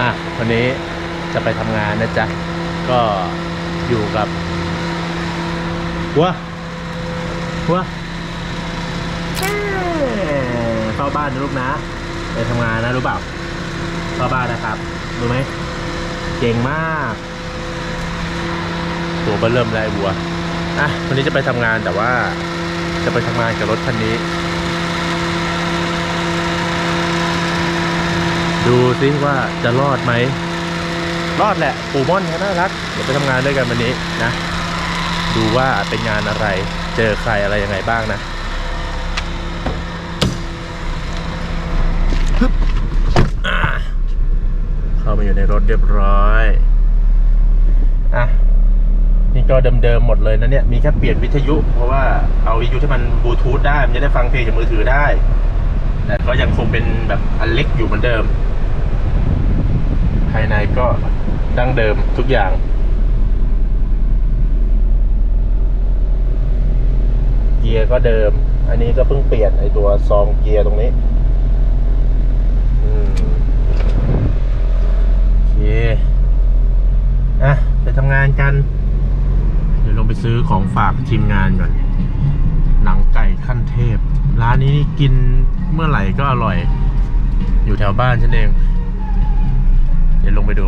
อะวันนี้จะไปทำงานนะจ๊ะ ก็อยู่กับหัวหัวเอ้ยเฝ้าบ้านนะลูกนะ ไปทำงานนะรู้เปล่าเฝ้าบ้านนะครับรู้ไหมเก่งมากตัวเบิ่มเริ่มแล้วไอ้วัวอะวันนี้จะไปทำงานแต่ว่า จะไปทำงานกับรถคันนี้ ดูซิว่าจะรอดไหม รอดแหละ ปูม่อนเขาน่ารัก เดี๋ยวไปทำงานด้วยกันวันนี้นะ ดูว่าเป็นงานอะไร เจอใครอะไรยังไงบ้างนะฮึบเข้ามาอยู่ในรถเรียบร้อย อะ นี่ก็เดิมๆหมดเลยนะเนี่ย มีแค่เปลี่ยนวิทยุ เพราะว่าเอาวิทยุที่มันบลูทูธได้ มันจะได้ฟังเพลงจากมือถือได้ แต่ก็ยังคงเป็นแบบอันเล็กอยู่เหมือนเดิมายในก็ดั้งเดิมทุกอย่าง เกียร์ก็เดิม อันนี้ก็เพิ่งเปลี่ยนไอตัวซองเกียร์ตรงนี้อืมโอเคอะไปทำงานกัน เดี๋ยวลงไปซื้อของฝากทีมงานก่อน หนังไก่ขั้นเทพ ร้านนี้กินเมื่อไหร่ก็อร่อย อยู่แถวบ้านฉันเอง เดี๋ยวลงไปดู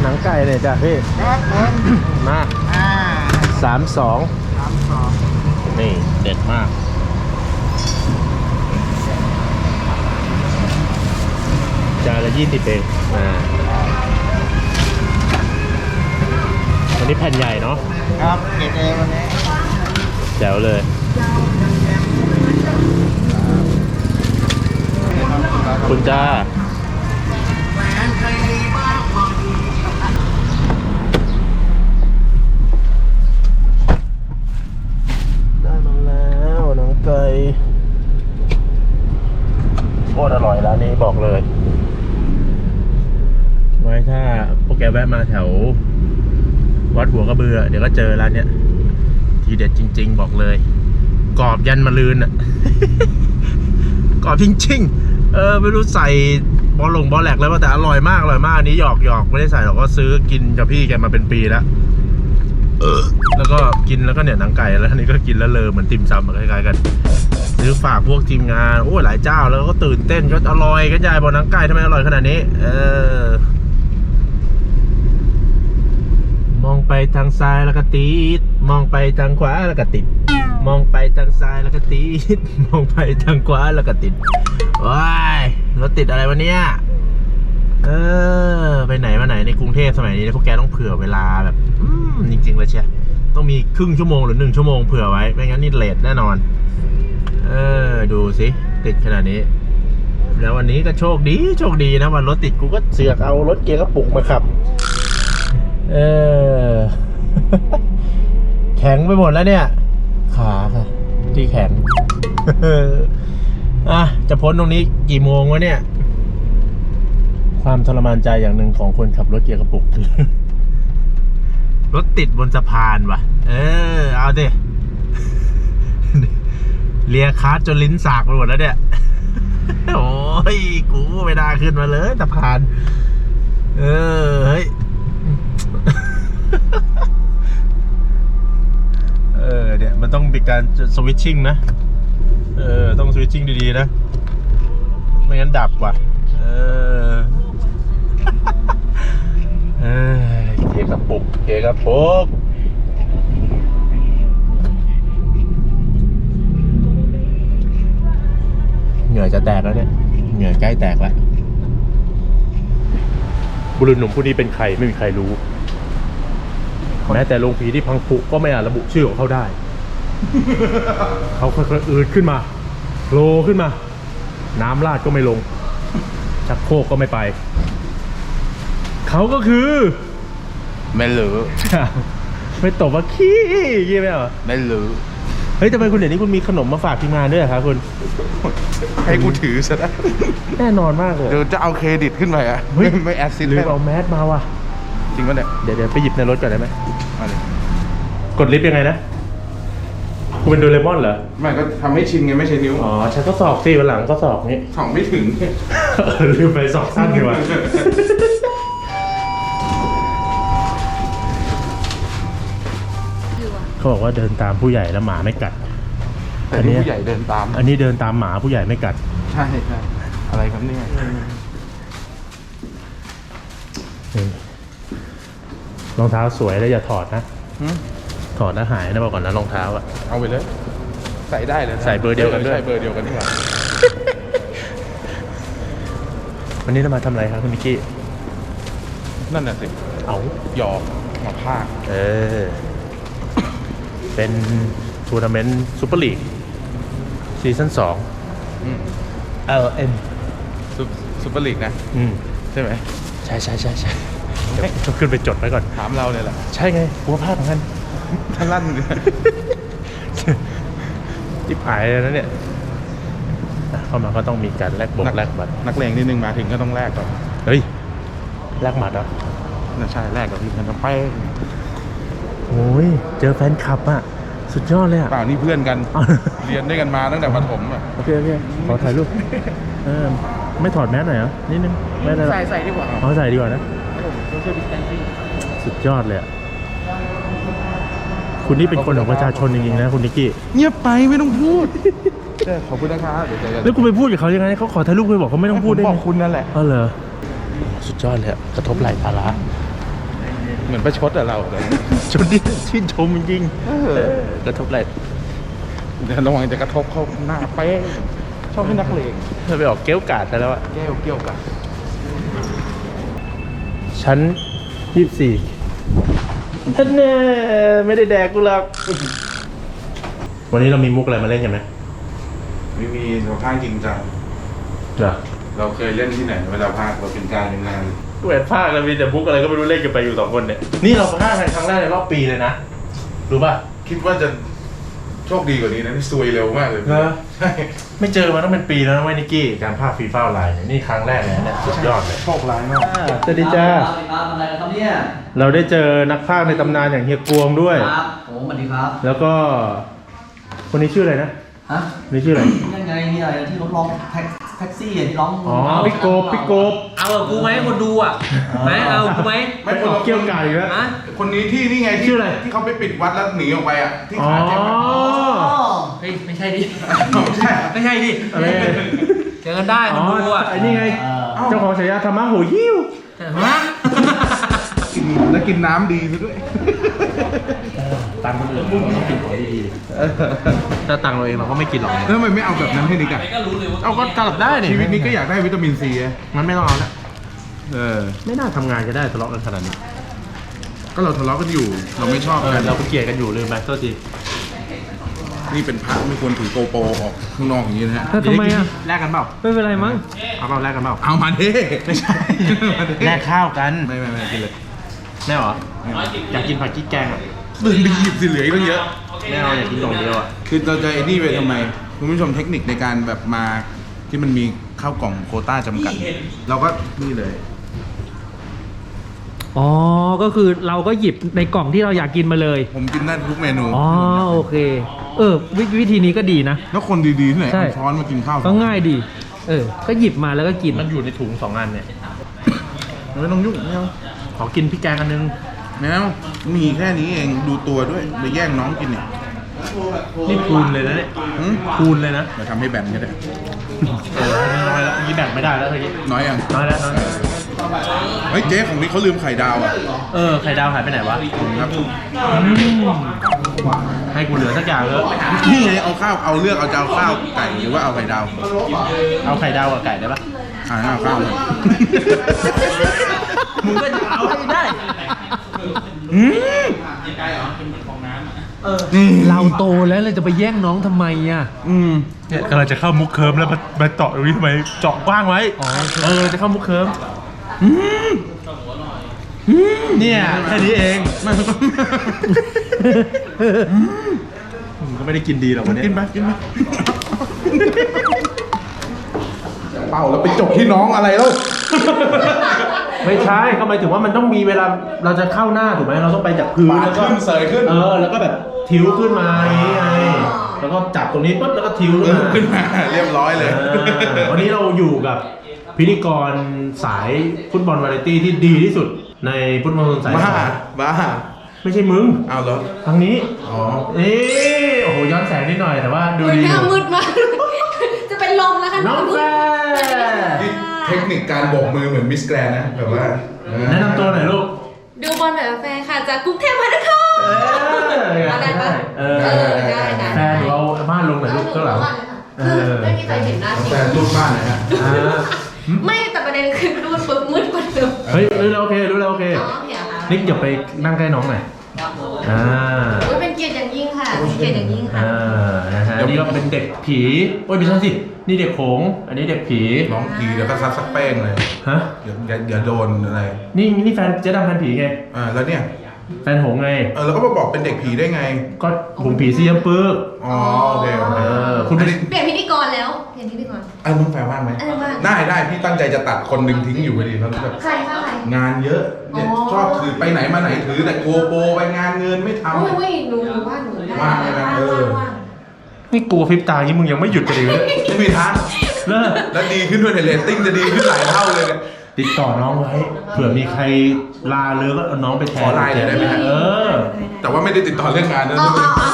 หนังไก่เนี่ยจ้ะพี่ ครับผมมาอ่าสามสองสามสองนี่เด็ดมาก จานละยี่สิบเองอ่าอันนี้แผ่นใหญ่เนาะครับเกรดเอวันนี้แจ๋วเลย คุณจ้าได้มาแล้วหนังไก่โคตรอร่อยร้านนี้บอกเลย ไว้ถ้าพวกแกแวะมาแถว วัดหัวกระเบือ เดี๋ยวก็เจอร้านเนี้ย ทีเด็ดจริง ๆ บอกเลย กรอบยันมาลืนอะ กรอบจริง ๆ เออไม่รู้ใส่บอลลงบอลแหลกแล้วว่าแต่อร่อยมากอร่อยมากอันนี้หยอกหยอกไม่ได้ใส่หรอกก็ซื้อกินกับพี่แกมาเป็นปีแล้วเออแล้วก็กินแล้วก็เนี่ยหนังไก่แล้วอันนี้ก็กินแล้วเลอเหมือนติ่มซำอะคล้ายๆกันซื้อฝากพวกทีมงานโอ้ยหลายเจ้าแล้วก็ตื่นเต้นก็อร่อยกันใหญ่บอกหนังไก่ทำไมอร่อยขนาดนี้ เออ มองไปทางซ้ายแล้วก็ติดมองไปทางขวาแล้วก็ติด มองไปทางซ้ายแล้วก็ติด มองไปทางขวาแล้วก็ติดว้ายรถติดอะไรวะเนี่ย เออ ไปไหนมาไหนในกรุงเทพสมัยนี้พวกแกต้องเผื่อเวลาแบบ อืมจริงๆเลยเชียต้องมีครึ่งชั่วโมงหรือหนึ่งชั่วโมงเผื่อไว้ ไม่งั้นนี่เลทแน่นอน เออ ดูสิติดขนาดนี้ แล้ววันนี้ก็โชคดี โชคดีนะวันรถติดกูก็เสือกเอารถเกียร์กระปุกมาขับ เออ แข็งไปหมดแล้วเนี่ย ขาค่ะ ที่แข็งอะจะพ้นตรงนี้กี่โมงวะเนี่ย ความทรมานใจอย่างหนึ่งของคนขับรถเกียร์กระปุกคือรถติดบนสะพานว่ะ เออ เอาดิเลียคาร์ดจนลิ้นสากไปหมดแล้วเนี่ย โอ้ย กูไม่ได้ขึ้นมาเลยสะพาน เออ เฮ้ย ออเนี่ยมันต้องมีการสวิตชิ่งนะ เออ ต้องสวิตชิ่งดีๆนะ ไม่งั้นดับว่ะ เออเออเกกระปุกเกกระปุกเหงื่อจะแตกแล้วเนี่ย เหงื่อใกล้แตกแล้ว บุรุษหนุ่มผู้นี้เป็นใครไม่มีใครรู้ แม้แต่โรงผีที่พังผุก็ไม่อาจระบุชื่อของเขาได้ เขาค่อยๆอืดขึ้นมาโผล่ขึ้นมา น้ำราดก็ไม่ลง ชักโครกก็ไม่ไป เขาก็คือ ไม่รู้ไม่ตบว่าขี้ยี่ไหมเหรอไม่รู้เฮ้ยทำไมคุณเดี๋ยวนี้คุณมีขนมมาฝากทีมงานด้วยเหรอครับคุณ ให้กูถือซะนะแน่นอนมากเลยเดี๋ยวจะเอาเครดิตขึ้นไปอะ เฮ้ย ไม่ไม่แอดซิดลืให้มเอาแมสมาว่ะ จริงปะเนี่ยเดี๋ยวเดี๋ยวไปหยิบในรถก่อนได้ไหมมาเลยกดลิฟต์ยังไงนะกูเป็นโดเรมอนเหรอไม่ก็ทำให้ชินไงไม่ใช่นิ้วอ๋อใช้ข้อศอกสิวันหลังข้อศอกนี่สองไม่ถึง เออลืมไปศอกสั้นดีกว่าเขาบอกว่าเดินตามผู้ใหญ่แล้วหมาไม่กัด แต่ที่ผู้ใหญ่เดินตามอันนี้เดินตามหมาผู้ใหญ่ไม่กัด ใช่ใช่อะไรครับเนี่ย นี่ รองเท้าสวยแล้วอย่าถอดนะหืมถอดแล้วหายนะบอกก่อนนะรองเท้าอะเอาไปเลย ใส่ได้เลยนะใส่เบอร์เดียวกันด้วย ใส่เบอร์เดียวกันดีกว่าวันนี้เรามาทำอะไรครับคุณมิกกี้ นั่นน่ะสิเอาหยอกมาพากเออ เป็นทัวร์นาเมนต์ซูเปอร์ลีกซีซั่นสอง อืม LN ซุปซุปเปอร์ลีกนะ อืม ใช่ไหมใช่ใช่ใช่ใช่ เดี๋ยวต้องขึ้นไปจดไว้ก่อน ถามเราเนี่ยแหละใช่ไงกลัวพลาดเหมือนกันท่านลั่นเลยจิบหายเลยนะเนี่ยอะเข้ามาก็ต้องมีการแลกบงแลกบัตรนักเลงนิดนึงมาถึงก็ต้องแลกก่อนเฮ้ยแลกบัตรเหรอน่าใช่แลกกับพี่มันต้องไปโอ้ยเจอแฟนคลับอะ สุดยอดเลยอะ เปล่านี่เพื่อนกัน อ้าว เรียนด้วยกันมาตั้งแต่ประถมอะโอเคโอเคขอถ่ายรูปเออไม่ถอดแมสหน่อยเหรอนิดนึงไม่ได้หรอกใส่ใส่ดีกว่า เอาใส่ดีกว่านะ ผมช่วยดิสแตนซิ่งสุดยอดเลยอะคุณนี่เป็นคนของประชาชนจริงๆนะ คุณนิกกี้เงียบไปไม่ต้องพูดขอบคุณนะครับเดี๋ยวเจอกันแล้วคุณไปพูดกับเขายังไงเขาขอถ่ายรูปคุณบอกเขาไม่ต้องพูดได้ผมบไงอกคุณนั่นแหละ อ๋อเหรอสุดยอดเลยอะกระทบไหล่ภาระเหมือนประชดอะเราเลยชนที่ชื่นชมจริงๆเออเออกระทบไหล่เดี๋ยวระวังจะกระทบเข้าหน้าเป๊ะชอบให้นักเลงเธอไปออกเกี้ยวกาดไปแล้วอะแก้วเกี่ยวกัน ชั้นยี่สี่ท่านแน่ไม่ได้แดกกูหรอกวันนี้เรามีมุกอะไรมาเล่นกันไหมไม่มีเราพากจริงจังเหรอเราเคยเล่นที่ไหนเวลาพากเราเป็นการเป็นงานเวทภาคแล้วมีแต่มุกอะไรก็ไม่รู้เล่นกันไปอยู่สองคนเนี่ยนี่เราภาคกันครั้งแรกในรอบปีเลยนะรู้ป่ะคิดว่าจะ โชคดีกว่านี้นะที่ซวยเร็วมากเลยเหรอใช่ไม่เจอมาต้องเป็นปีแล้วนะเว้ยนิกกี้การภาคฟีฟ่าออนไลน์เนี่ยนี่ครั้งแรกเลยนะเนี่ยสุดยอดเลยโชคร้ายมาก สวัสดีจ้าติดตามอะไรครับเนี่ยเราได้เจอนักภาคในตำนานอย่างเฮียกวงด้วย ครับโอ้สวัสดีครับแล้วก็ คนนี้ชื่ออะไรนะฮะคนนี้ชื่ออะไรยังไงนี่อะไรที่รถร้องแท็กแท็กซี่อะที่ร้องอ๋อพี่โกบพี่โกบเอากับกูไหมคนดูอะไหมเอากูไหมไม่ออกเกี่ยวกาดอีกแล้วฮะคนนี้ที่นี่ไงที่ชื่ออะไรที่เขาไปปิดวัดแล้วหนีออกไปอะที่อ๋อขาเจ็บอะอ๋อเฮ้ยไม่ใช่ดิไม่ใช่ไม่ใช่ดิอะไรเจอกันได้คอ๋นอดูอะไอ้นี่ไงเออเจ้าของฉายาธรรมะโหหิ้วฮะกินแล้วกินน้ำดีซะด้วย ตังค์คนอื่นเราต้องกินของดีๆถ้าตังค์เราเองเราก็ไม่กินหรอกแล้วทำไมไม่เอาแบบนั้นให้นิกอะเอาก็กลับได้นี่ชีวิตนี้ก็อยากได้วิตามินซีอะมันไม่ต้องเอาละเออ ไม่น่าทำงานจะได้ทะเลาะกันขนาดนี้ก็เราทะเลาะกันอยู่ เราไม่ชอบเออกันเราไปเกลียดกันอยู่ลืมไปโทษทีนี่เป็นพระไม่ควรถือโกโปรออกข้างนอกอย่างนี้นะฮะ ทำไมอะแลกกันเปล่าไม่เป็นไรมั้ง เอาเปล่าแลกกันเปล่าเอามาดิไม่ใช่แลกข้าวกันไม่ไม่ไม่กินเลยแม่เหรออยากกินผัดกี้แกงอะ มึงไปหยิบสิเหลืออีกตั้งเยอะ ไม่เอาอยากกินกล่องเดียวอะ คือเราจะไอ้นี่ไปทำไม คุณผู้ชมเทคนิคในการแบบมาที่มันมีข้าวกล่องโควต้าจำกัด เราก็นี่เลย อ๋อ ก็คือเราก็หยิบในกล่องที่เราอยากกินมาเลย ผมกินได้ทุกเมนู อ๋อ โอเค เออววิธีนี้ก็ดีนะ แล้วคนดีๆที่ไหนใช่ เอาช้อนมากินข้าวก็ง่ายดี เออ ก็หยิบมาแล้วก็กิน มันอยู่ในถุงสองอันเนี่ย ไม่ต้องยุ่งไม่เอาขอกินพริกแกงอันนึง ไม่เอามีแค่นี้เองดูตัวด้วยไปแย่งน้องกินเนี่ยนี่คูณเลยนะเนี่ยหืมคูณเลยนะมาทำให้แบนก็ได้เออให้มันน้อยแล้วนี่แบ่งไม่ได้แล้วเมื่อกี้น้อยยังน้อยแล้วน้อยแล้วเฮ้ยเจ๊ของนี้เขาลืมไข่ดาวอะเออไข่ดาวหายไปไหนวะครับให้กูเหลือสักอย่างเถอะนี่ไงเอาข้าวเอาเลือกเอาจะเอาข้าวไก่หรือว่าเอาไข่ดาวเอาไข่ดาวกับไก่ได้ปะอ่าเอาข้าวเลยมึงก็จะเอาให้ได้ นี่เราโตแล้วเราจะไปแย่งน้องทำไมอะ อืมเนี่ยกำลังจะเข้ามุกเคิร์มแล้วมามาเจาะตรงนี้ทำไมเจาะกว้างไว้อ๋อ เออจะเข้ามุกเคิร์มเนี่ยแค่นี้เองมึงก็ไม่ได้กินดีหรอกวันนี้กินไปกินไปเป่าแล้วไปจบที่น้องอะไรแล้ว ไม่ใช่ก็หมายถึงว่ามันต้องมีเวลาเราจะเข้าหน้าถูกไหมเราต้องไปจากพื้นแล้วก็ขึ้นเสยขึ้น เออแล้วก็แบบทิวขึ้นมาอย่างนี้ไงแล้วก็จับตรงนี้ปุ๊บแล้วก็ทิวเอขึ้นอมาขึ้นมาเรียบร้อยเลย อ่าวันนี้เราอยู่กับพิธีกรสายฟุตบอลวาไรตี้ที่ดีที่สุดในฟุตบอลสายบ้าขวาบ้า ไม่ใช่มึง เอาเหรอ ทางนี้ อ๋อ เอ๊ะโอ้โห ย้อนแสงนิดหน่อยแต่ว่าดูโอ้ยดีหอน้ายู่มืดมาก จะเป็นลมแล้วค่ะน้องแฟร์นี่เทคนิคการโบกมือเหมือนมิสแกรนนะแบบว่าเออแนะนำตัวหน่อยลูกดูบอลแบบแฟนค่ะ จากกรุงเทพมหานคร เออเอาได้ปะ เออเออได้ได้ แฟนหนูเอาบ้านลงหน่อยลูกก็หลัง เออ ไม่มีใครเห็นหน้าจริงแต่รูปบ้านนะฮะอ่าไม่แต่ประเด็นคือรูดปุ๊บมืดกว่าเดิมเฮ้ยรู้แล้วโอเครู้แล้วโอเคอ๋อเหียค่ะนิกอย่าไปนั่งใกล้น้องหน่อยอ่าโอ้ยเป็นเกียรติอย่างยิ่งค่ะเป็นเกียรติอย่างยิ่งค่ะ อ่านะฮะนี่ก็เป็นเด็กผีโอ้ยไม่ใช่สิ นี่เด็กโขงอันนี้เด็กผีร้องผีเดี๋ยวก็ซัดสักแป้งเลย ฮะอย่าอย่าอย่าโดนอะไร นี่นี่แฟนเจ๊ดำแฟนผีไงอ่าแล้วเนี่ย แฟนหงไง เออแล้วก็มาบอกเป็นเด็กผีได้ไง ก็หงผีซียมปึกอ๋อโอเคโอเค เออคุณอันนี้ เปลี่ยนพิธีกรแล้ว เปลี่ยนพิธีกร อันน้องแฟร์ว่างไหมอันนั้นว่าง ได้ได้พี่ตั้งใจจะตัดคนหนึ่งทิ้งอยู่พอดีแล้วแบบใครคะใคร งานเยอะเนี่ยอ๋อ ชอบถือไปไหนมาไหนถือแต่โกโปรไปงานเงินไม่ทำโอ้ยเว้ยหนูหนูว่าหนูได้ว่างเลยนะเออ ว่าง นี่กลัวพริบตาที่มึงยังไม่หยุดกันเลยเนี่ยไม่มีทางเลิกแล้วดีขึ้นด้วยในยเรตติ้งจะดีขึ้นหลายเท่าเลยเนี่ย ติดต่อน้องไว้เผื่อมีใครลาเลยก็เอาน้องไปแทนขอไลน์หน่อยได้ไหมฮะ เออ แต่ว่าไม่ได้ติดต่อเรื่องงานนะเอาเอาเอา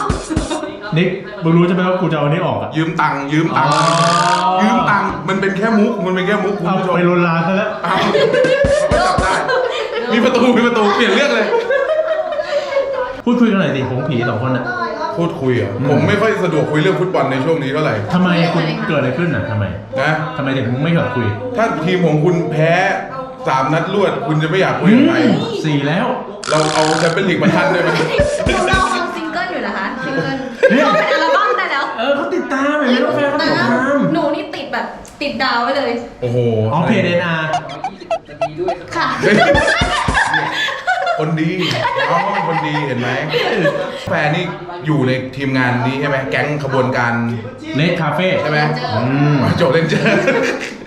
นิกมึงรู้ใช่ไหมว่ากูจะเอาอันนี้ออกอะยืมตังค์ยืมตังค์อ๋อ ยืมตังค์มันเป็นแค่มุกมันเป็นแค่มุกคุณเอาผู้ชมไปลวนลามซะแล้วเอาเขาก็จับได้มีประตูมีประตูเปลี่ยนเรื่องเลย พูดคุยกันหน่อยดิผมผีสองคนอะ พูดคุยเหรอะผมไม่ค่อยสะดวกคุยเรื่องฟุตบอลในช่วงนี้เท่าไหร่ทำไมคุณเกิดอะไรขึ้นอะทำไมนะทำไมถึงไม่อยากคุยถ้าทีมของคุณแพ้สามนัดรวด คุณจะไม่อยากคุยกับใครสี่แล้ว เราเอาแชมเปี้ยนลีกมาทันได้ไหมหนูรอฟังซิงเกิลอยู่นะคะซิงเกิลเนี่ยรอเป็นอัลบั้มได้แล้วเออเขาติดตามอย่างนี้น้องแฟนเขาติดตามหนูนี่ติดแบบติดดาวไว้เลยโอ้โหอ๋อเพจเอ็นอาร์ค่ะเฮ้ยค นดีน้องเขาเป็นคนดีเห็นไหมแฟนนี่อยู่ในทีมงานนี้ใช่ไหมแก๊งขบวนการเลดคาเฟ่ใช่ไหมอืมโจเลนเจอร์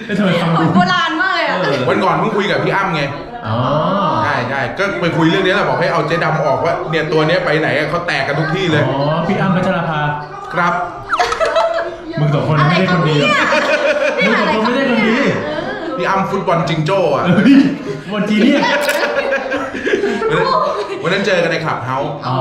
ไม่ทำไมฟังเหมืดูอนโบราณมากเลยอะเออวันก่อนเพิ่งคุยกับพี่อ้ำไงอ๋อใช่ใช่ก็ไปคุยเรื่องนี้แหละบอกให้เอาเจ๊ดำออกว่าเนี่ยตัวเนี้ยไปไหนอะเขาแตกกันทุกที่เลยอ๋อพี่อ้ำพัชราภาครับมึงสองคนอะไรไม่ได้กัคนนดีเนี่ยมึงสองคนไม่ได้คนดีพี่อ้ำฟุตบอลจิงโจ้อะเฮ้ยวันทีเนี่ย วันนั้นวันนั้นเจอกันในคลับเฮาส์อ๋อ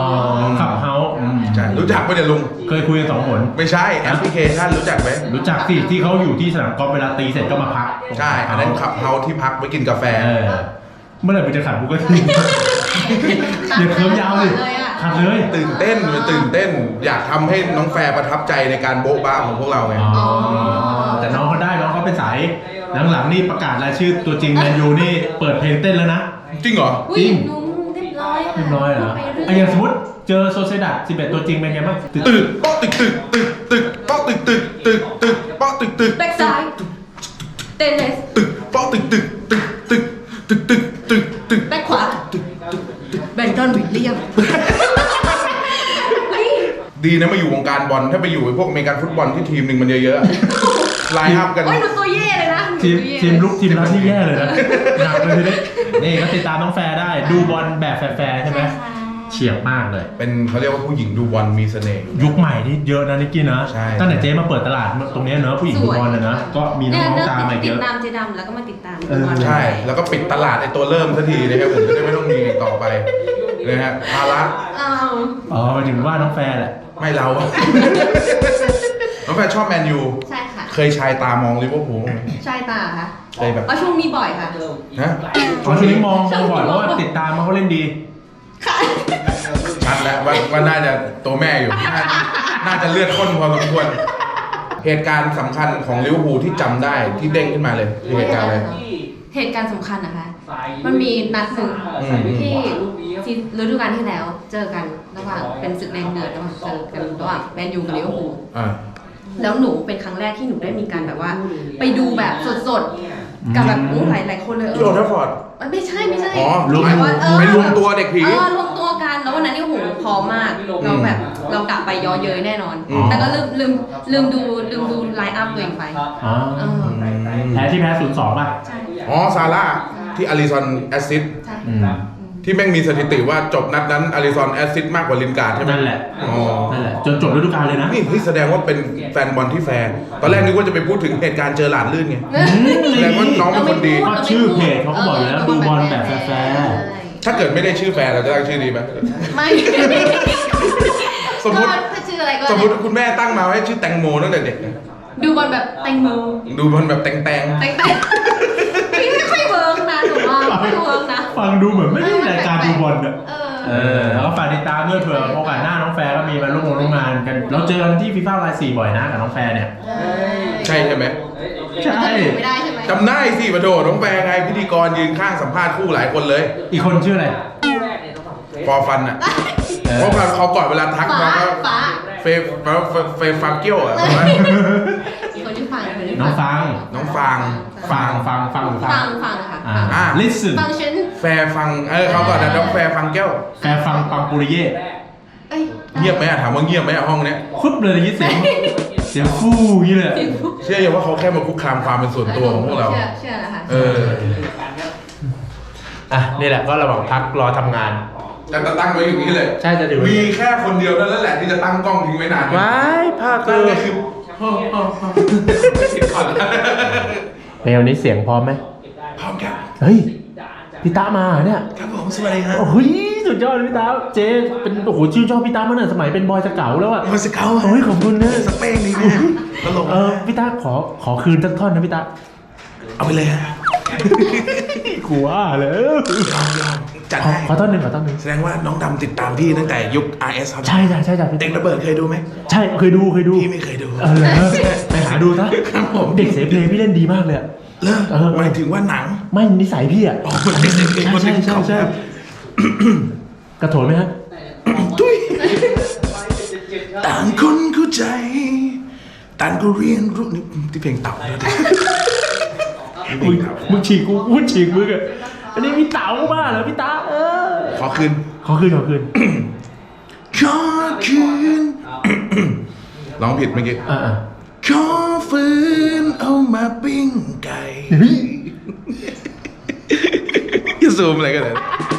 ขับเฮาส์อืมใช่รู้จักปะเนี่ยลุง เคยคุยกันสองคน ไม่ใช่แอปพลิเคชันรู้จักไหมรู้จักสิที่เขาอยู่ที่สนามกอล์ฟเวลาตีเสร็จก็มาพักใช่อันนั้นขับเฮาส์ที่พักไว้กินกาแฟ เออเมื่อไหร่มึงจะขัดกูก็ทีอย่าเคิร์มยาวสิขัดเลย ตื่นเต้นมันตื่นเต้น อยากทำให้น้องแฟร์ประทับใจในการโบ๊ะบ้าของพวกเราไง อ๋อ แต่น้องเขาได้น้องเขาเป็นสาย หลังๆนี่ประกาศรายชื่อตัวจริงแมนยูนี่เปิดเพลงเต้นแล้วนะ จริงเหรอ อุ้ยหนูเรียบร้อยค่ะเรียบร้อยเหรอไปไอ้อย่างสมมติเจอโซเซดัด11 ตัวจริงเป็นไงบ้างตึกตึกป๊อกตึกตึกตึกตึกป๊อกตึกตึกตึกตึกป๊อกตึกตึกแบ็กซ้ายเตนเนสตึกป๊อกตึกตึกตึกตึกตึกตึกตึกตึกแบ็กขวาแบนดอนวิลเลียมเฮ้ยดีนะมาอยู่วงการบอลถ้าไปอยู่ไอ้พวกอเมริกันฟุตบอลที่ทีมหนึ่งมันเยอะๆอะ ไลน์อัพกัน โอ้ยหนูตัวเย่เลยนะหนูทีมตัวเย่ทีมลุกทีมรับนี่แย่เลยนะหนักเลยทีนี้นี่ก็ติดตามน้องแฟร์ได้ดูบอลแบบแฟร์ๆใช่ไหมค่ะเฉียบมากเลย เป็นเขาเรียกว่าผู้หญิงดูบอลมีเสน่ห์ ยุคใหม่นี่เยอะนะนิกกี้นะใช่ ตั้งแต่เจ๊มาเปิดตลาดตรงเนี้ยเนอะผู้หญิงดูบอลนะนะก็มีน้เนี่ยองเริ่ๆตามมาติเยดอะ ตามเจดำแล้วก็มาติดตามเออบอลใช่ แล้วก็ปิดตลาดไอ้ตัวเริ่มสักทีนะครับผมจะได้ไม่ต้องมีอีกต่อไปนะฮะภาระอ้าวอ๋อหมายถึงว่าน้องแฟร์แหละไม่เราน้องแฟนชอบแมนยู ใช่ค่ะ เคยชายตามองลิเวอร์พูลไหมใช่ตาค่ะเคยแบบ อ๋อช่วงนี้บ่อยค่ะ ฮะอ๋อช่วงนี้มองมองบ่อยเพราะว่าติดตามมาเขาเล่นดี ค่ะ ชัดแล้วว่าว่าน่าจะตัวแม่อยู่น่าน่าจะเลือดข้นพอสมควร เหตุการณ์สำคัญของลิเวอร์พูลที่จำได้ที่เด้งขึ้นมาเลยคือเหตุการณ์อะไร เหตุการณ์สำคัญนะคะ มันมีนัดหนึ่งอืม ที่ที่ฤดูกาลที่แล้วเจอกันระหว่างเป็นศึกแรงเดือดระหว่างเจอกันระหว่างแมนยูกับลิเวอร์พูลอ่า แล้วหนูเป็นครั้งแรกที่หนูได้มีการแบบว่า ไปดูแบบสดๆกับแบบอืมอู้หลายหลายๆคนเลยเอที่โออทัฟฟอร์ด มันไม่ใช่ไม่ใช่อ๋อรวม แต่ว่าเออไปรวมตัวเด็กผี เออรวมตัวกันแล้ววันนั้นนี่โอ้โหพร้อมมากเราแบบเรากะไปย้อเย้ยแน่นอน อืม แต่ก็ลืมลืมลืมดูลืมดูไลน์อัพตัวเองไป อ๋อเออ แพ้ที่แพ้ศูนย์สองป่ะ ใช่ อ๋อ ซาร่าที่อาริซอนแอสซิสต์ใช่ อืม ที่แม่งมีสถิติว่าจบนัดนั้นอาริซอนแอสซิสต์มากกว่าลินการ์ดใช่ไหมนั่นแหละอ๋อ นั่นแหละ จนจบฤดูกาลเลยนะนี่เฮ้ยแสดงว่าเป็นแฟนบอลที่แฟร์ตอนแรกนึกว่าจะไปพูดถึงเหตุการณ์เจอหลานลื่นไง แสดงว่าน้องเป็นคนดี ก็ชื่อเพจเขาก็บอกอยู่แล้วดูบอลแบบแฟร์ถ้าเกิดไม่ได้ชื่อแฟร์เราจะตั้งชื่อดีไหมไม่สมมุติก็ถ้าชื่ออะไรก็สมมติคุณแม่ตั้งมาให้ชื่อแตงโมตั้งแต่เด็กนะดูบอลแบบแตงโมดูบอลแบบแตงแตงแตงแตง ฟังดูเหมือนไม่ได้รายการดูบอลอะเออ เออแล้วก็ฝากติดตามด้วยเผื่อโอกาสหน้าน้องแฟร์ก็มีมาร่วมงานร่วมงานกัน เราเจอกันที่ฟีฟ่าไลน์สี่บ่อยนะกับน้องแฟร์เนี่ย ใช่ใช่ไหมใช่ ไม่ได้ใช่ไหมจำได้สิปะโถน้องแฟร์ไงพิธีกรยืนข้างสัมภาษณ์คู่หลายคนเลยอีกคนชื่ออะไรฟอร์ฟันอะเออเพราะเขาก่อนเวลาทักฟ้ามาก็ฟ้าเฟฟเฟฟเฟฟฟังเกี้ยวอะ อีกคนที่ฟังคนที่น้องฟัง น้องฟาง ฟังฟังฟังหรือฟัฟังงฟังค่ะอ่าฟังอ่า listen ฟังฉันแฟร์ฟัง เออเขาก่อนนะน้องแฟร์ฟังแก้ว แฟร์ฟังปังปุริเย่เอ้ยเงียบไหมอะถามว่าเงียบไหมอะห้องเนี้ย ฟึบเลยได้ยินเสียงเสียงฟู่อย่างนี้เลย เชื่อยังว่าเขาแค่มาคุกคามความเป็นส่วนตัวของพวกเราเชื่อเชื่อนะคะเออ อะนี่แหละก็ระหว่างพักรอทำงาน แต่จะตั้งไว้อย่างนี้เลย ใช่จะถือว่ามีแค่คนเดียวนั่นแหละที่จะตั้งกล้องทิ้งไว้นานว้ายภาคตั้เกิงนก็คือติดก่อนแล้ว เพลงนี้เสียงพร้อมไหมพร้อมครับเฮ้ยพี่ตามาเหรอเนี่ยครับผมสวัสดีครับโอ้ยสุดยอดเลยพี่ตาเจ๊เป็นโอ้โหชื่นชอบพี่ตามาตั้งแต่สมัยเป็นบอยสเก๋าแล้วอะโอ้ยสเกลโอ้ยขอบคุณนะสเปงดีแม่ตลกเออพี่ตาขอขอคืนสักท่อนนะพี่ตาเอาไปเลยฮะกลัวเลยยอมยอม จัดขอให้ขอท่อนหนึ่งขอท่อนหนึ่งแสดงว่าน้องดำติดตามพี่ตั้งแต่ยุค RS ครับใช่จ้ะใช่จ้ะพี่เด็กระเบิดเคยดูไหมใช่เคยดูเคยดูพี่ไม่เคยดูเออเหรอไปหาดูซะครับผมเด็กเสเพลพี่เล่นดีมากเลยอะ เลิกเออ หมายถึงว่าหนังไม่นิสัยพี่อะ อ๋อเด็กเสเพลใช่คนหนึ่ใช่งใช่ใช่กระโถนไหมฮะตุ้ยต่างคนเข้าใจ ต่างก็เรียนรู้นี่ที่เพลงเต่าด้วยนะมึงมึงฉีกกูพูดฉีกมึงอะ อันนี้พี่เต๋าบ้าเหรอพี่ตาเออขอคืน ขอคืนขอคืนขอคืน ร้องผิดเมื่อกี้ อ่าอ่าขอฟืนเอามาปิ้งไก่อย่าซูมอะไรกันเลย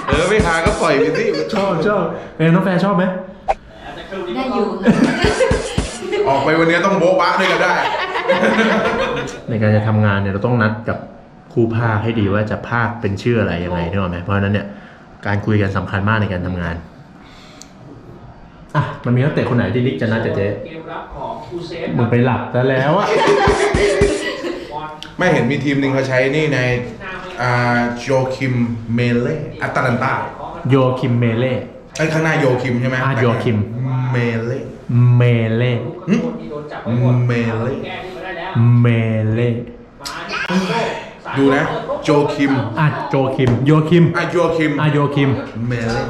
เออไม่หาก็ปล่อยไปสิชอบชอบเป็นน้องแฟนชอบไหมได้อยู่ออกไปวันนี้ต้องโบ๊ะบะด้วยกันได้ ในการจะทำงานเนี่ยเราต้องนัดกับ ครูภาคให้ดีว่าจะภาคเป็นชื่ออะไรยังไงนึกออกไหมเพราะฉะนั้นเนี่ยการคุยกันสำคัญมากในการทำงานอะมันมีนักเตะคนไหนที่ลิกจะนัดกับเจ๊มึงไปหลับซะแล้วอะไม่เห็นมีทีมหนึ่งเขาใช้นี่ในอ่าโยคิมเมเล่อัตแลนตาโยคิมเมเล่ไอ้ยข้างหน้าโยคิมใช่ไหมอ่าโยคิมเมเล่เมเล่หึเมเล่เมเล่ ดูนะ โจคิมอะโจคิม โยคิมอะโยคิมอะโยคิม เมเล่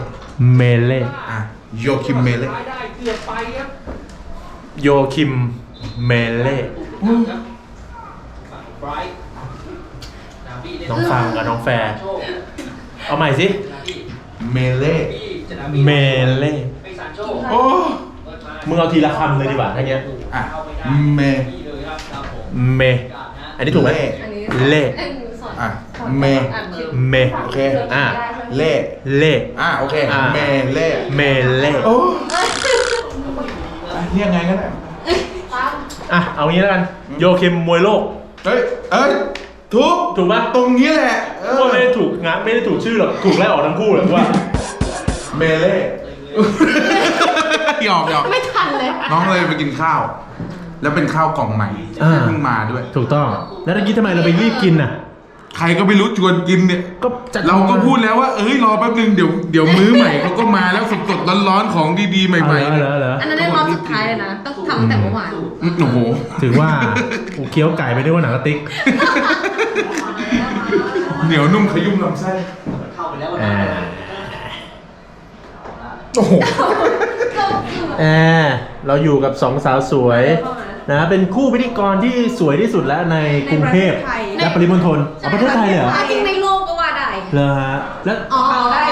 เมเล่อะโยคิมเมเล่โยคิม เมเล่น้องฟังกับน้องแฟร์เอาใหม่สิ เมเล่เมเล่โอ้มึงเอาทีละคำเลยดีกว่าถ้าเงี้ย อะเมเม อันนี้ถูกไหม เล่ อันนี้ เล่อ้ยสอนอะเมอ่านผิดเม โอเค อะ เล่ เล่อะโอเคอะเม เล่เมเล่โอ้อะเรียกไงก็ได้ อะ เอางี้แล้วกัน โยคิมมวยโลก เฮ้ย เอ้ย ถูก ถูกปะตรงนี้แหละเออว่าไม่ได้ถูกงะไม่ได้ถูกชื่อหรอก ถูกไล่ออกทั้งคู่เลยว่า เมเล่หยอกหยอกไม่ทันเลย น้องเลยไปกินข้าว แล้วเป็นข้าวกล่องใหม่อ่า เพิ่งมาด้วย ถูกต้อง แล้วตะกี้ทำไมเราไปรีบกินน่ะ ใครก็ไม่รู้ชวนกินเนี่ย ก็จัดเราก็พูดแล้วว่า เอ้ยรอแป๊บนึงเดี๋ยวเดี๋ยวมื้อใหม่เขาก็มาแล้วสดๆร้อนๆของดีๆใหเอาม่เหรอเหรอเหรออันนั้นได้รอบสุดท้ายเลยนะ ต้องทำตั้งแต่เมื่อวานๆอืมโอ้โห ถือว่ากูเคี้ยวไก่ไปด้วยว่าหนังกระติกเหนียวนุ่มขยุ่มลำไส้อ่าโอ้โหแอร์เราอยู่กับสองสาวสวย นะเป็นคู่พิธีกรที่สวยที่สุดแล้วในกรุงเทพและปริมณฑลเอาประเทศไทยเลยเหรอ จริงในโลกก็ว่าได้เหรอฮะแล้ว อ๋อ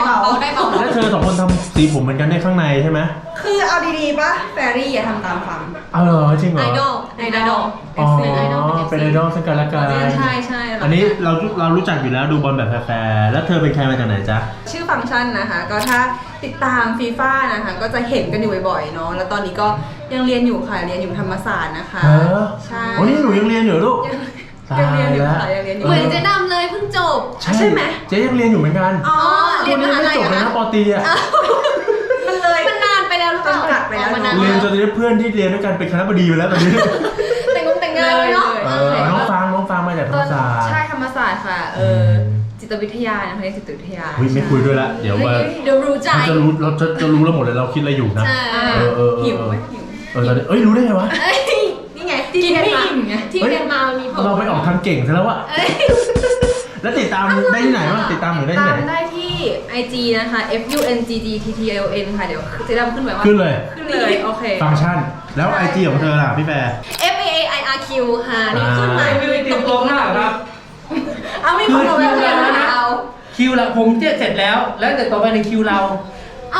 เบา ได้เบาได้เบาแล้วเธอสองคนทำสีผมเหมือนกันในข้างในใช่ไหมคือเอาดีๆปะแฟรี่อย่าทำตามฟังเอาเหรอจริงเหรอไอดอลไอดอลอ๋อเป็นไอดอลเป็นไอดอลซึ่งกันและกันใช่ใช่อันนี้เราเรารู้จักอยู่แล้วดูบอลแบบแฟร์ๆแล้วเธอเป็นใครมาจากไหนจ๊ะ ชื่อฟังก์ชันนะคะ ก็ถ้าติดตามฟีฟ่านะคะ ก็จะเห็นกันอยู่บ่อยๆเนาะแล้วตอนนี้ก็ยังเรียนอยู่ค่ะเรียนอยู่ธรรมศาสตร์นะคะ เออใช่ โอ้นี่หนูยังเรียนอยู่เห รอลูกยังเรียนอยู่ตาค่ะแล้วยังเรียนอยู่ เหมือนเจ๊ดำเลยเพิ่งจบใช่ไหม เจ๊ยังเรียนอยู่เหมือนกันอ๋อ เรียนมหาลัยจบอะเลยนะนะปอตรีอะมันเลย มันนานไปแล้วหรือเปล่าจำกัดไปแล้วมันนานเรียนจแล้วนได้เพื่อนที่เรียนด้วยกันเป็นคณะบดีไปแล้วตอนนี้แต่งงแต่งงานเลยเนาะเลยเออน้องฟางน้องฟางมาจากธรรมศาสตร์ใช่ธรรมศาสตร์ค่ะ เออจิตวิทยานะคะเรียนจิตวิทยาอุ๊ยไม่คุยด้วยละเดี๋ยวว่าเดี๋ยวรู้ใจเราจะรู้เราจะจะรู้แล้วหมดเลยเราคิดอะไรอยู่นะ ใช่อ่าเออเออเออหิวไหมหิว เออตอนนี้เอ้ยรู้ได้ไงวะ เอ้ยนี่ไงที่ กินเรียนไม่มาอิ่มไง ที่เรียนมามันมีผลเราไปออกทางเก่งซะแล้วอะเอ้ย แล้วติดตามได้ที่ไหนวะติดตามหนูได้ที่ตาไหนมได้ที่ IG นะคะ F U N G G T T L N ค่ะ เดี๋ยวเจะดำขึ้นไว้ว่าขึ้นเลย ขึ้นเลย โอเค ฟังก์ชัน แล้วไอจีของเธอล่ะพี่แฟร์ F A A I R Q ค่ะนี่ขึ้นมาอ่าไม่ได้เตรียมตัวมากครับ เอามีคนเอาเรีแล้ยนวมานะเราคิวละผมเจ็ดเสร็จแล้ว แล้วแต่ต่อไปในคิวเรา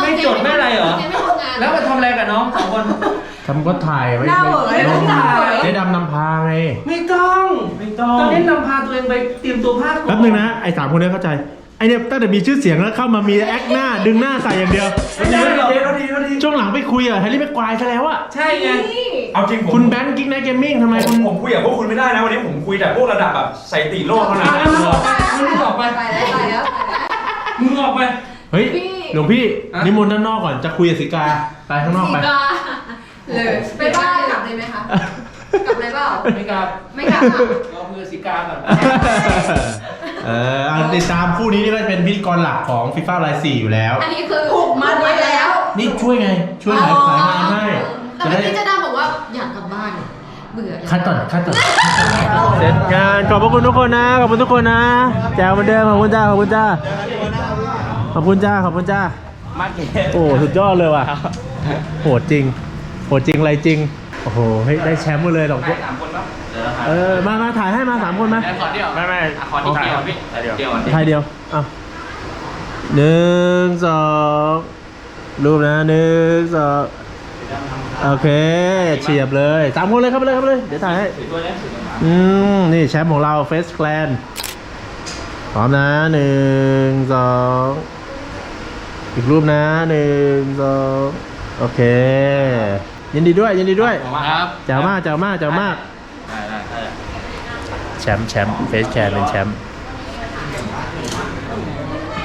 ไม่จดไม่อะไรเหรอเจ๊ไม่ทำงานแล้วมาทำอะไรกับน้องสองคน ทำก็ถ่ายไว้หน้าเหวอไว้เลยลงหน้าเหวอเจ๊ดำนำพาไง ไม่ต้อง ไม่ต้องตอนนี้นำพาตัวเองไปเตรียมตัวภาคก่อนแป๊บนึงนะ ไอ้สามคนนี้เข้าใจ ไอเนี่ยตั้งแต่มีชื่อเสียงแล้วเข้ามามีแอคหน้า ดึงหน้าใส่อย่างเดียว ไม่ได้หรอกเขาดีเขาดีช่วงหลังไปคุยอะแฮร์รี่แม็กควายซะแล้วอะใช่ไง เอาจริงผมคุณแบงค์กิ๊กไนท์เกมมิ่งทำไมผคุมณผมคุยกับพวกคุณไม่ได้นะวันนี้ผมคุยแต่พวกระดับแบบสถิติโลกเท่านั้นอะมึงออกไปมึงออกไป ไปแล้วไปแล้วไปแล้ว มึงออกไป เฮ้ยพี่ หลวงพี่อะ นิมนต์ด้านนอกก่อนจะคุยกับสิกาไปข้างนอกไปสีกา เลยไปบ้านกลับเลยไหมคะ กลับเลยเปล่า ไม่กลับไม่กลับอะเราเพื่อสิกาก่อนเออเอาติดตามคู่นี้นี่ก็เป็นพิธีกรหลักของฟีฟ่าไลน์สี่อยู่แล้ว อันนี้คือผูกมัดไว้แล้วนี่ช่วยไง ช่วยขายขายงานให้แต่จะเมื่อได้กี้เจะดาบอกว่าอยากกลับบ้าน เบื่อเลยคัดก่อนคัดก่อนเสร็จงานขอบพระคุณทุกคนนะ ขอบคุณทุกคนนะ แจวเหมือนเดิมขอบคุณจ้า ขอบคุณจ้า ขอบคุณจ้า ขอบคุณจ้าโอ้ สุดยอดเลยว่ะ โหดจริง โหดจริงอะไรจริง โอ้โหเฮ้ยได้แชมป์หมดเลยสองคนเออ มามาถ่ายให้มาสามคนมาไม่ไม่ขอที่เดียวพี่เดียวถ่ายเดียวอะหนึ่งสองรูปนะหนึ่งสองโอเคเฉียบเลยสามคนเลยครับไปเลยครับไปเลย เดี๋ยวถ่ายให้อืม นี่แชมป์ของเราเฟสแกลนพร้อมนะหนึ่งสองอีกรูปนะหนึ่งสองโอเค ยินดีด้วยยินดีด้วยครับแจ๋วมากแจ๋วมากแจ๋วมากแชมป์แชมป์เฟสแคร์เป็นแชมป์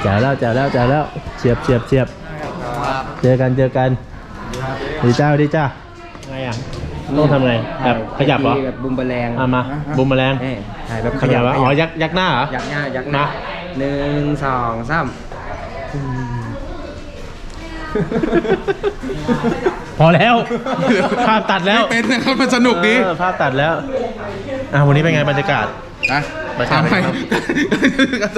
แจ๋วแล้วแจ๋วแล้วแจ๋วแล้วเฉียบเฉียบเฉียบเจอกันเจอกันดีจ้าดีจ้าไงอะต้องทำไงแบบขยับเหรอแบบบุมเบอร์แรงอะมาบุมแมลงเอ้ยถ่ายแบบขยับวะอ๋อยักยักหน้าเหรอยักหน้ายักหน้ามาหนึ่งสองสาม พอแล้ว ภาพตัดแล้วเป็นนะครับ มันสนุกดีเออภาพตัดแล้วอะวันนี้เป็นไงบรรยากาศ นะไปถามไปใครครับ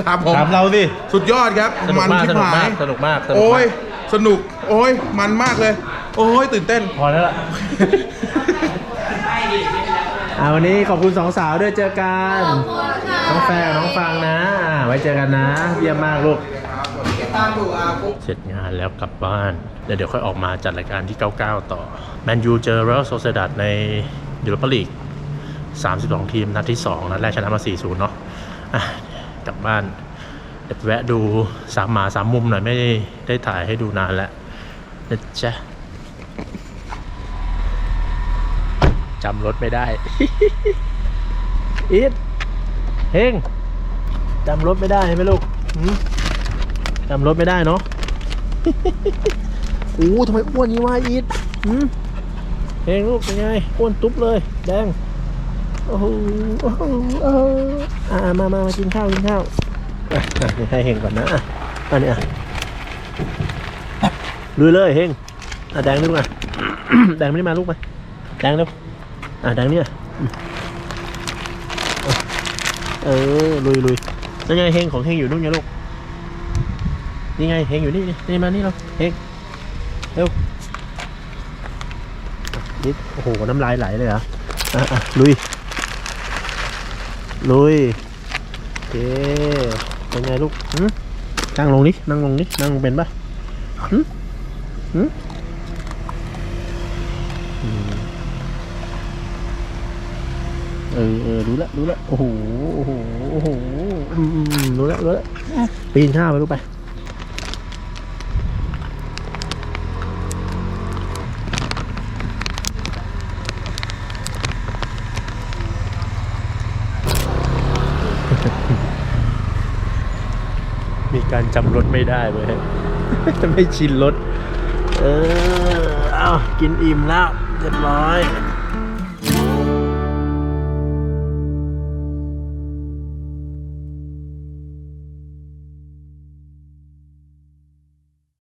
ถามผมถามเราสิ สุดยอดครับ สนุกมันมากชิบสนุกหามายกสนุกมากสนุกโอ้ยมากสนุก โอ้ย มันมากเลย โอ้ย ตื่นเต้น พอแล้วล่ะอ่าวันนี้ขอบคุณสองสาวด้วยเจอกัน ขอบคุณค่ะ น้องแฟร์กับน้องฟังนะอ่าไว้เจอกันนะ เยี่ยมมากลูก เสร็จงานแล้วกลับบ้านแล้วเดี๋ยวค่อยออกมาจัดรายการที่ 99 ต่อ แมนยูเจอเรอัลโซเซดัดในยูโรปาลีก 32 ทีม นัดที่ 2 นัดแรกชนะมา 4-0 เนาะะกลับบ้านเดี๋ยวแวะดูสามหมาสามมุมหน่อยไม่ได้ถ่ายให้ดูนานแล้วนะจ๊ะจำรถไม่ได้ อีทเฮงจำรถไม่ได้ไหมลูกหืม จำรถไม่ได้เนาะโอ้ทำไมอ้วนนี้วะอีทหืมเฮงลูกเป็นไงอ้วนตุ๊บเลย แดง โอ้โหโอ้โหโอ้โหอ่ามามามากินข้าวกินข้าวอะอะนี่ให้เฮงก่อนนะอะอันนี้อะลุยเลยเฮงอะแดงลูกอะแดงไม่ได้มาลูกมาแดงเร็วอะแดงเนี่ยอืมอะเออลุยลุยนั่นไงเฮงของเฮงอยู่นู่นไงลูก นี่ไงเฮงอยู่นี่นี่มานี่เราเฮงเร็วนี่โอ้โหน้ำลายไหลเลยเหรอลุย ลุยโอเคเป็นไงลูกนั่งลงนี่นั่งลงนี่นั่งลงเป็นปะหืมหืมเออเออรู้แล้วรู้แล้วโอ้โหโอ้โหโอ้รู้แล้วรู้แล้วปีนข้าวไปลูกไป การจำรถไม่ได้เลยจะไม่ชินรถ เออ เอากินอิ่มแล้วเรียบร้อย